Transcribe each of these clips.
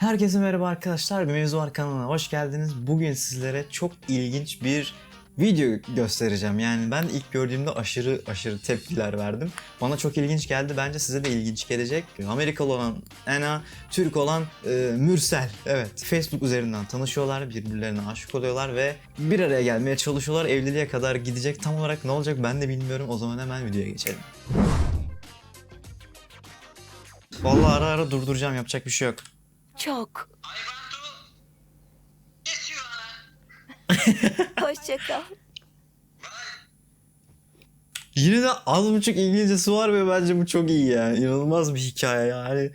Herkese merhaba arkadaşlar. Bir mevzu var kanalına hoş geldiniz. Bugün sizlere çok ilginç bir video göstereceğim. Yani ben ilk gördüğümde aşırı aşırı tepkiler verdim. Bana çok ilginç geldi. Bence size de ilginç gelecek. Amerikalı olan Ena, Türk olan e, Mürsel. Evet. Facebook üzerinden tanışıyorlar. Birbirlerine aşık oluyorlar ve bir araya gelmeye çalışıyorlar. Evliliğe kadar gidecek. Tam olarak ne olacak ben de bilmiyorum. O zaman hemen videoya geçelim. Vallahi ara ara durduracağım. Yapacak bir şey yok. Çok. Hoşça kal. Yine de az buçuk İngilizcesi var ve bence bu çok iyi ya. İnanılmaz bir hikaye yani.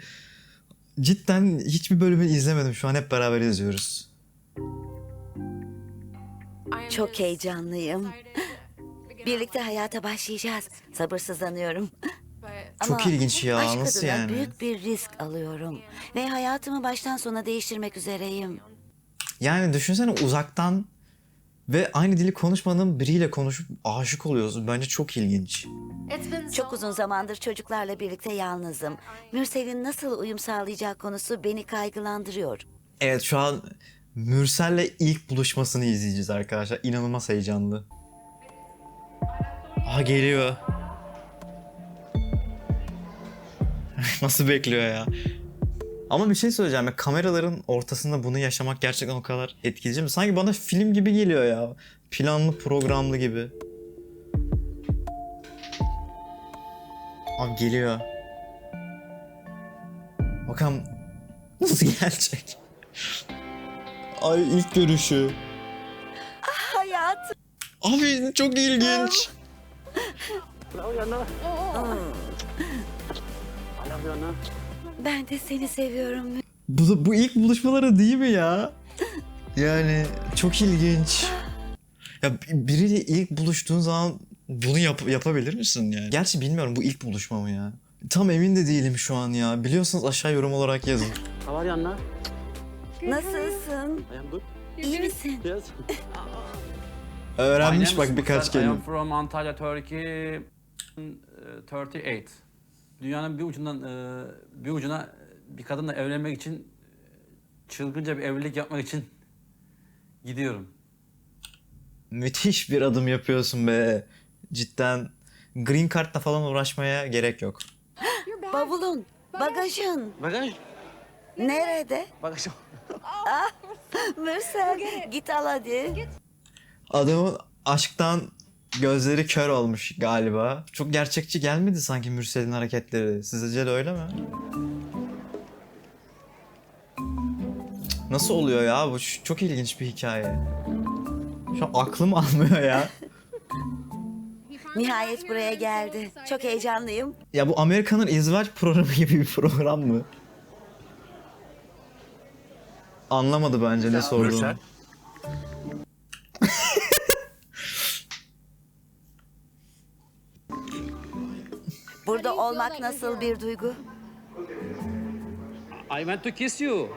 Cidden hiçbir bölümünü izlemedim. Şu an hep beraber izliyoruz. Çok heyecanlıyım. Birlikte hayata başlayacağız. Sabırsızlanıyorum. Çok Ama ilginç ya, aşk nasıl adına yani? büyük bir risk alıyorum. Ve hayatımı baştan sona değiştirmek üzereyim. Yani düşünsene uzaktan ve aynı dili konuşmadığın biriyle konuşup aşık oluyorsun. Bence çok ilginç. Çok uzun zamandır çocuklarla birlikte yalnızım. Mürsel'in nasıl uyum sağlayacağı konusu beni kaygılandırıyor. Evet şu an Mürsel'le ilk buluşmasını izleyeceğiz arkadaşlar. İnanılmaz heyecanlı. Aha geliyor. Nasıl bekliyor ya? Ama bir şey söyleyeceğim. ya, Kameraların ortasında bunu yaşamak gerçekten o kadar etkileyici mi? Sanki bana film gibi geliyor ya. Planlı programlı gibi. Abi geliyor. Bakalım nasıl gelecek? Ay ilk görüşü. Hayatım. Abi çok ilginç. Ben de seni seviyorum. Bu, bu ilk buluşmaları değil mi ya? Yani çok ilginç. Ya biriyle ilk buluştuğun zaman bunu yap- yapabilir misin yani? Gerçi bilmiyorum bu ilk buluşma mı ya? Tam emin de değilim şu an ya. Biliyorsanız aşağı yorum olarak yazın. You, Anna? Nasılsın? I am good. İyi misin? Yes. Öğrenmiş bak birkaç Mustafa. I kelime. am from Antalya, Turkey. uh, 38. Dünyanın bir ucundan e, bir ucuna bir kadınla evlenmek için çılgınca bir evlilik yapmak için gidiyorum. Müthiş bir adım yapıyorsun be. Cidden green card'la falan uğraşmaya gerek yok. Bavulun, bagajın. Bagaj. Nerede? Bagaj. Mürsel, git al hadi. Adamın aşktan gözleri kör olmuş galiba. Çok gerçekçi gelmedi sanki Mürsel'in hareketleri. Sizce de öyle mi? Nasıl oluyor ya bu? Çok ilginç bir hikaye. Şu an aklım almıyor ya. Nihayet buraya geldi. Çok heyecanlıyım. Ya bu Amerika'nın izdivaç programı gibi bir program mı? Anlamadı bence ne sorduğunu. Mürsel. Olmak nasıl bir duygu? I want to kiss you.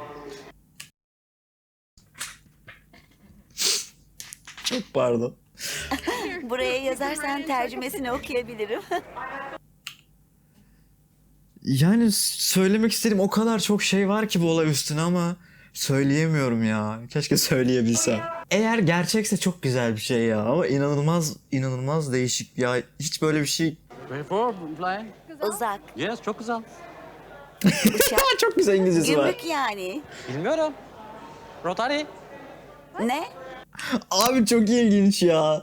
Çok pardon. Buraya yazarsan tercümesini okuyabilirim. Yani söylemek istediğim o kadar çok şey var ki bu olay üstüne ama söyleyemiyorum ya. Keşke söyleyebilsem. Eğer gerçekse çok güzel bir şey ya ama inanılmaz inanılmaz değişik ya. Hiç böyle bir şey Where for? Uzak, Yes, çok güzel. uçak, çok güzel İngilizcesi var. gümrük yani. Bilmiyorum. Rotary. Ne? Abi çok ilginç ya.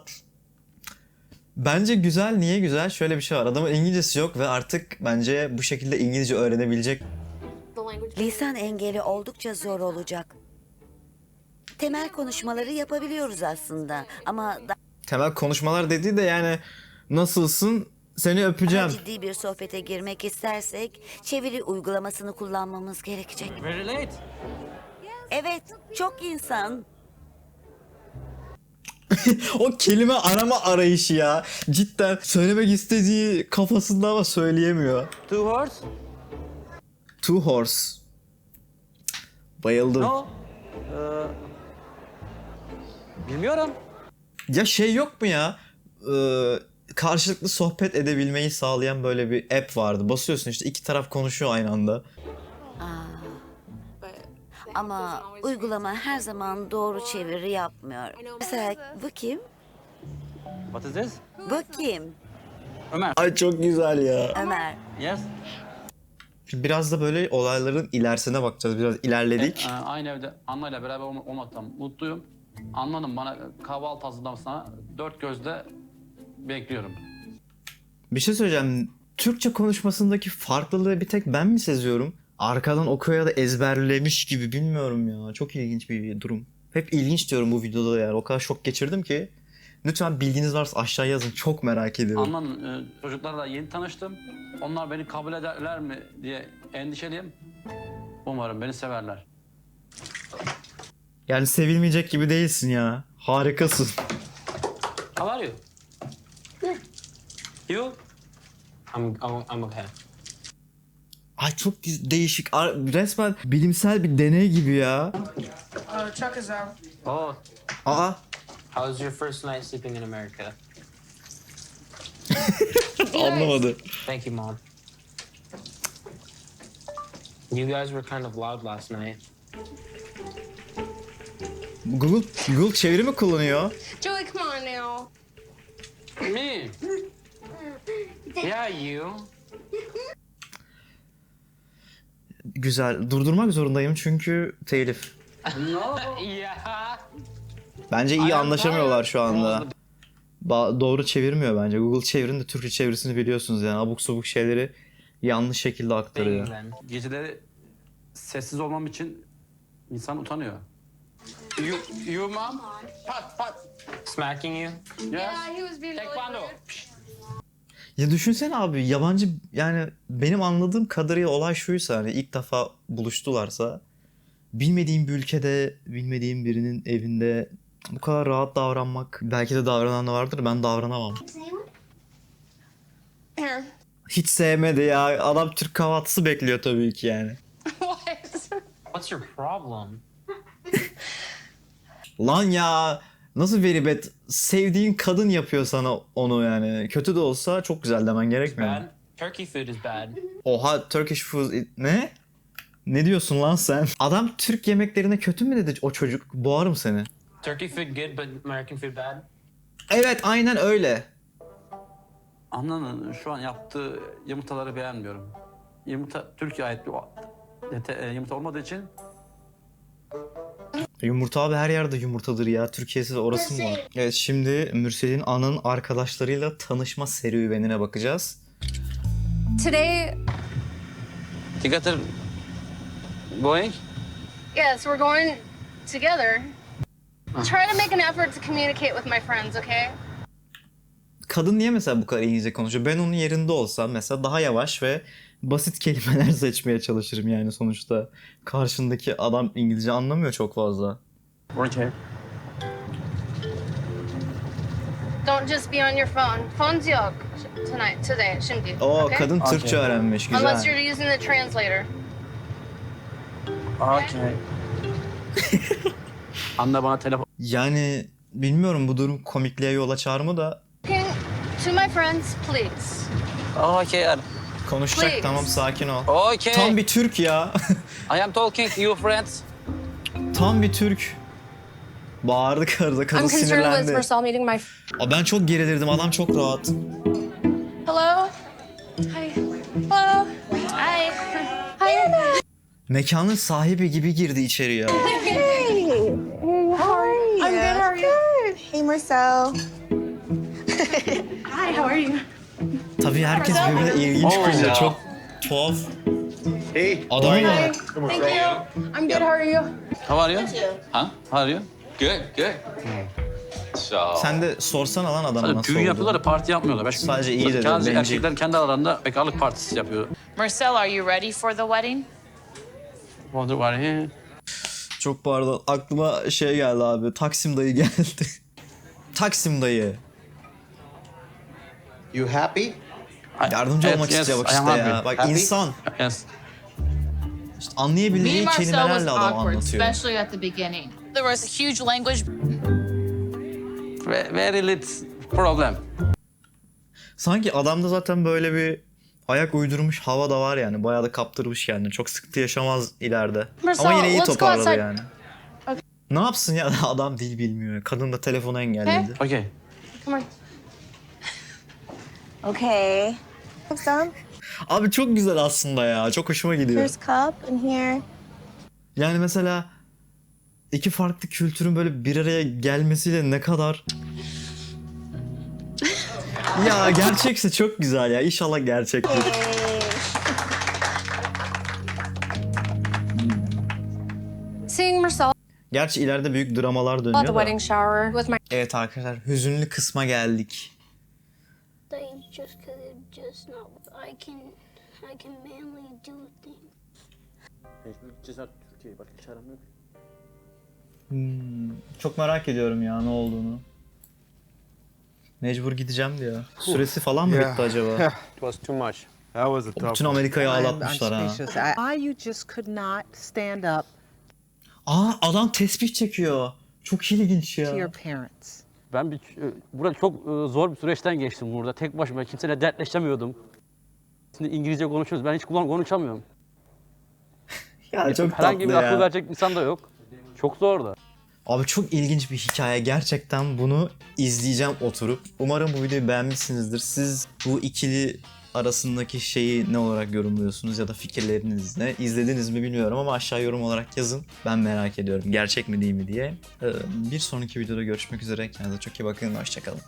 Bence güzel. Niye güzel? Şöyle bir şey var. Adamın İngilizcesi yok ve artık bence bu şekilde İngilizce öğrenebilecek. Lisan engeli oldukça zor olacak. Temel konuşmaları yapabiliyoruz aslında ama Temel konuşmalar dediği de yani nasılsın seni öpeceğim. ciddi bir sohbete girmek istersek çeviri uygulamasını kullanmamız gerekecek. Very late. Evet, çok insan. O kelime arama arayışı ya. Cidden söylemek istediği kafasında ama söyleyemiyor. Two horse? Two horse. Bayıldım. No. Ee, bilmiyorum. Ya şey yok mu ya? Ee, karşılıklı sohbet edebilmeyi sağlayan böyle bir app vardı. Basıyorsun işte iki taraf konuşuyor aynı anda. Ama uygulama her zaman doğru çeviri yapmıyor. Mesela bu kim? What is this? Bu kim? Ömer. Ay çok güzel ya. Ömer. Yes. Şimdi biraz da böyle olayların ilerisine bakacağız. Biraz ilerledik. Ee, aynı evde Anna ile beraber olma- olmaktan mutluyum. Anna'nın bana kahvaltı hazırlamasına dört gözle bekliyorum. Bir şey söyleyeceğim. Türkçe konuşmasındaki farklılığı bir tek ben mi seziyorum? Arkadan okuyor ya da ezberlemiş gibi bilmiyorum ya. Çok ilginç bir durum. Hep ilginç diyorum bu videoda yani. O kadar şok geçirdim ki. Lütfen bilginiz varsa aşağıya yazın. Çok merak ediyorum. Anna'nın e, çocuklarla yeni tanıştım. Onlar beni kabul ederler mi diye endişeliyim. Umarım beni severler. Yani sevilmeyecek gibi değilsin ya. Harikasın. How are you? You? I'm, I'm, I'm okay. Ay çok değişik. Resmen bilimsel bir deney gibi ya. Uh, Chuck is out. Oh, Aa. How was your first night sleeping in America? Anlamadı. Thank you, Mom. You guys were kind of loud last night. Google, Google çeviri mi kullanıyor? Joey, come on now. me? Yeah, you. Güzel. Durdurmak zorundayım çünkü telif. No. Yeah. Bence iyi anlaşamıyorlar şu anda. Ba- doğru çevirmiyor bence. Google çevirin de Türkçe çevirisini biliyorsunuz yani. Abuk sabuk şeyleri yanlış şekilde aktarıyor. Geceleri sessiz olmam için insan utanıyor. You, you mom? Pat, pat. Smacking you? Yes. Yeah, he was being Taekwondo. Ya düşünsene abi yabancı yani benim anladığım kadarıyla olay şuysa hani ilk defa buluştularsa bilmediğim bir ülkede bilmediğim birinin evinde bu kadar rahat davranmak belki de davranan da vardır ben davranamam. Hiç sevmedi ya adam Türk kahvaltısı bekliyor tabii ki yani. What? What's your problem? Lan ya nasıl very bad sevdiğin kadın yapıyor sana onu yani kötü de olsa çok güzel demen gerekmiyor mu? Bad? Turkey food is bad. Oha Turkish food ne? Ne diyorsun lan sen? Adam Türk yemeklerine kötü mü dedi o çocuk? Boğarım seni. Turkey food good, but American food bad? Evet aynen öyle. Anna'nın şu an yaptığı yumurtaları beğenmiyorum. Yumurta Türkiye ait bir e, yumurta olmadığı için Yumurta abi her yerde yumurtadır ya. Türkiye'siz orası mı var? Evet şimdi Mürsel'in anın arkadaşlarıyla tanışma serüvenine bakacağız. Today, Together going? yes, we're going together. Try to make an effort to communicate with my friends, okay? Kadın niye mesela bu kadar İngilizce konuşuyor? Ben onun yerinde olsam mesela daha yavaş ve basit kelimeler seçmeye çalışırım yani sonuçta. Karşındaki adam İngilizce anlamıyor çok fazla. Okay. Don't just be on your phone. Phone's yok tonight, today, şimdi. Oo okay? kadın Türkçe öğrenmiş Unless güzel. you're using the translator. Okay. Anne bana telefon Yani bilmiyorum bu durum komikliğe yol açar mı da to my friends, please. Okay. Konuşacak Please. tamam sakin ol. Okay. Tam bir Türk ya. I am talking to you friends. Tam bir Türk. Bağırdı karıda kadın I'm concerned with sinirlendi. Marcel meeting my. Aa, ben çok gerilirdim adam çok rahat. Hello. Hi. Hello. Hi. Hi. Mekanın sahibi gibi girdi içeri ya. Hey, how are you? I'm good, how are you? Good. Hey, Marcel. Hi. How are you? Tabii herkes birbirine ilginç Oh ya. Çok tuhaf. Hey, Adama Hi. bak. Thank you. I'm good. How are you? How are you? Huh? How are you? Good, good. So. Sen de sorsana lan adama Sadece nasıl düğün yapıyorlar da parti yapmıyorlar. Başka Sadece iyi dedi, Kendi bencil. erkekler kendi aralarında bekarlık partisi yapıyor. Marcel, are you ready for the wedding? Wonder var ya. Çok pardon aklıma şey geldi abi. Taksim dayı geldi. Taksim dayı. you happy? Yardımcı olmak yes, istiyor bak I am işte ya. happy. Bak Happy? insan. Yes. İşte anlayabileceği Me and Marcel was kelimelerle adam awkward, anlatıyor. especially at the beginning. There was a huge language Ve- Very little problem. Sanki adamda zaten böyle bir ayak uydurmuş hava da var yani. Bayağı da kaptırmış kendini. Çok sıkıntı yaşamaz ileride. Marcel, Ama yine iyi let's go toparladı outside. yani. Ne yapsın ya adam dil bilmiyor. Kadın da telefonu engelledi. Okay. Come on. Okay. Some? Abi çok güzel aslında ya. Çok hoşuma gidiyor. Here's cup and here. Yani mesela iki farklı kültürün böyle bir araya gelmesiyle ne kadar ya gerçekse çok güzel ya. İnşallah gerçektir. Seeing Marcel Gerçi ileride büyük dramalar dönüyor da. Evet arkadaşlar hüzünlü kısma geldik. Things just because it's just not. I can, I can manly do things. Türkiye başka çarem yok. Hmm, çok merak ediyorum ya ne olduğunu. Mecbur gideceğim diyor. Süresi falan mı bitti acaba? It was too much. That was a tough Bütün one. Amerika'yı I'm, I'm ağlatmışlar ha. speechless. I, I, you just could not stand up Aa adam tesbih çekiyor. Çok ilginç to your ya. parents. Ben bir, e, burada çok e, zor bir süreçten geçtim burada. Tek başıma kimseyle dertleşemiyordum. Şimdi İngilizce konuşuyoruz. Ben hiç kullan konuşamıyorum. Ya çok Herhangi bir akıl ya. verecek insan da yok. Çok zor da. Abi çok ilginç bir hikaye. Gerçekten bunu izleyeceğim oturup. Umarım bu videoyu beğenmişsinizdir. Siz bu ikili arasındaki şeyi ne olarak yorumluyorsunuz ya da fikirleriniz ne? İzlediniz mi bilmiyorum ama aşağı yorum olarak yazın. Ben merak ediyorum gerçek mi değil mi diye. Ee, Bir sonraki videoda görüşmek üzere. Kendinize çok iyi bakın. Hoşçakalın.